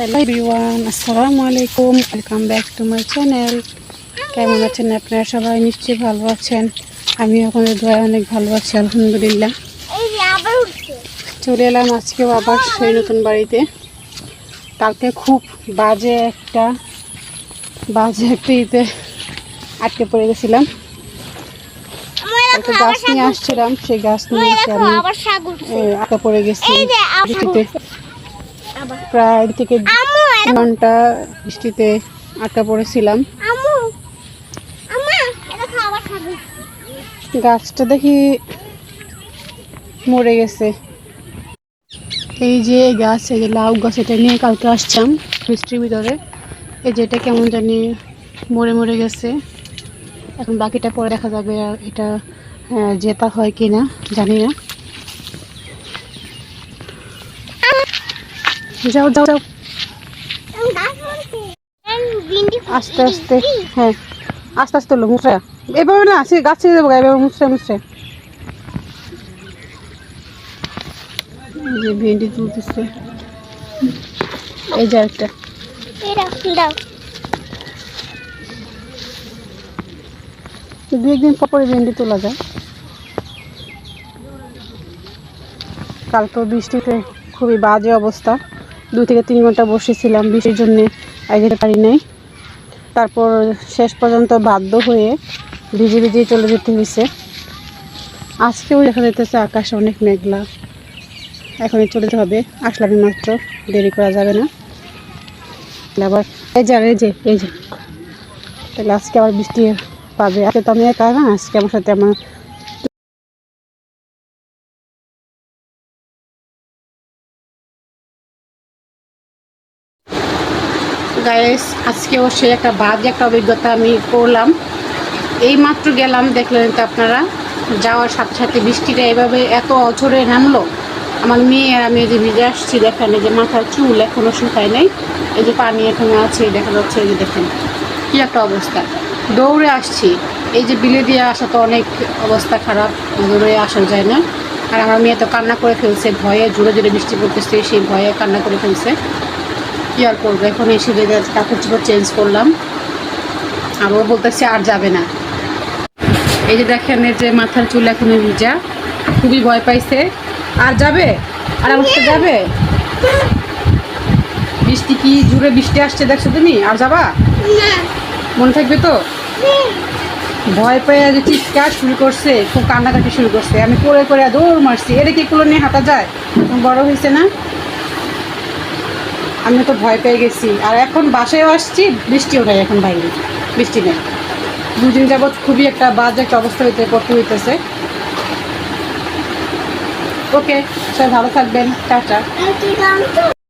Hello everyone আসসালামু আলাইকুম। Welcome back to my channel কেমন আছেন আপনারা সবাই? নিশ্চয়ই ভালো আছেন। আমি আপনাদের দোয়া অনেক ভালো আছি আলহামদুলিল্লাহ। চলে এলাম আজকেও আবার সেই নতুন বাড়িতে। কালকে খুব বাজে একটা বাজে একটা ইতে আটকে পড়ে গেছিলাম। একটা গাছ নিয়ে আসছিলাম সেই গাছ নিয়ে আমি আটকে পড়ে গেছি এই যে আবার বৃষ্টিতে আবার প্রায় থেকে ঘণ্টা বৃষ্টিতে আটকা পড়েছিলাম। গাছটা দেখি মরে গেছে। এই যে গাছ এই যে লাউ গাছ এটা নিয়ে কালকে আসছাম বৃষ্টির ভিতরে। এই যে এটা কেমন জানি মরে মরে গেছে। এখন বাকিটা পরে দেখা যাবে আর এটা জেতা হয় কি না জানি না। যাও যাও যাও। আস্তে আস্তে হ্যাঁ। আস্তে আস্তে হলো মুসরা এভাবে না, সে গাছ ছেড়ে দেবো, এভাবে মুসরে এই যে ভেন্ডি তুলতেছে। এই যে একটা দু একদিন পর ভেন্ডি তোলা যায়। কালকে বৃষ্টিতে খুবই বাজে অবস্থা। দু থেকে তিন ঘণ্টা বসেছিলাম, বৃষ্টির জন্যে যেতে পারি নাই। তারপর শেষ পর্যন্ত বাধ্য হয়ে ভিজে ভিজে চলে যেতে হয়েছে। আজকেও দেখা যেতেছে আকাশ অনেক মেঘলা। এখনই চলে যেতে হবে আসলামই মাত্র দেরি করা যাবে না। আবার এই যে এই যে এই যে। তাহলে আজকে আবার বৃষ্টি পাবে। আজকে তো আমি একা না, আজকে আমার সাথে আমার গায়েস আজকেও সে একটা বাজে একটা অভিজ্ঞতা আমি করলাম। এই মাত্র গেলাম, দেখলেন তো আপনারা, যাওয়ার সাথে সাথে বৃষ্টিটা এভাবে এত অঝরে নামলো। আমার মেয়ে আর আমি যে ভিজে আসছি, দেখেন এই যে মাথার চুল এখনও শুকায় নাই। এই যে পানি এখানে আছে দেখা যাচ্ছে এই যে দেখেন কী একটা অবস্থা। দৌড়ে আসছি। এই যে বিলে দিয়ে আসা তো অনেক অবস্থা খারাপ, দৌড়ে আসা যায় না। আর আমার মেয়ে তো কান্না করে ফেলছে, ভয়ে জোরে জোরে বৃষ্টি পড়তেছে, সেই ভয়ে কান্না করে ফেলছে। কি আর করব? এখন এসে কাপড় চোপড় চেঞ্জ করলাম। আর ও বলতেছে আর যাবে না। এই যে দেখেন এই যে মাথার চুল এখন ভিজা। খুবই ভয় পাইছে। আর যাবে? আর আমার সাথে যাবে? বৃষ্টি কি জুড়ে বৃষ্টি আসছে দেখছ তুমি? আর যাবা? মনে থাকবে তো? ভয় পেয়ে যে চিৎকার শুরু করছে খুব কান্নাকাটি শুরু করছে। আমি করে করে দৌড় মারছি। এটা কি কুলো নিয়ে হাঁটা যায়? বড় হয়েছে না? আমি তো ভয় পেয়ে গেছি। আর এখন বাসায়ও আসছি, বৃষ্টিও নাই এখন বাইরে। বৃষ্টি নেই। দুদিন যাবৎ খুবই একটা বাজে একটা অবস্থা হইতে পড়তে হইতেছে। ওকে, সবাই ভালো থাকবেন। টাটা।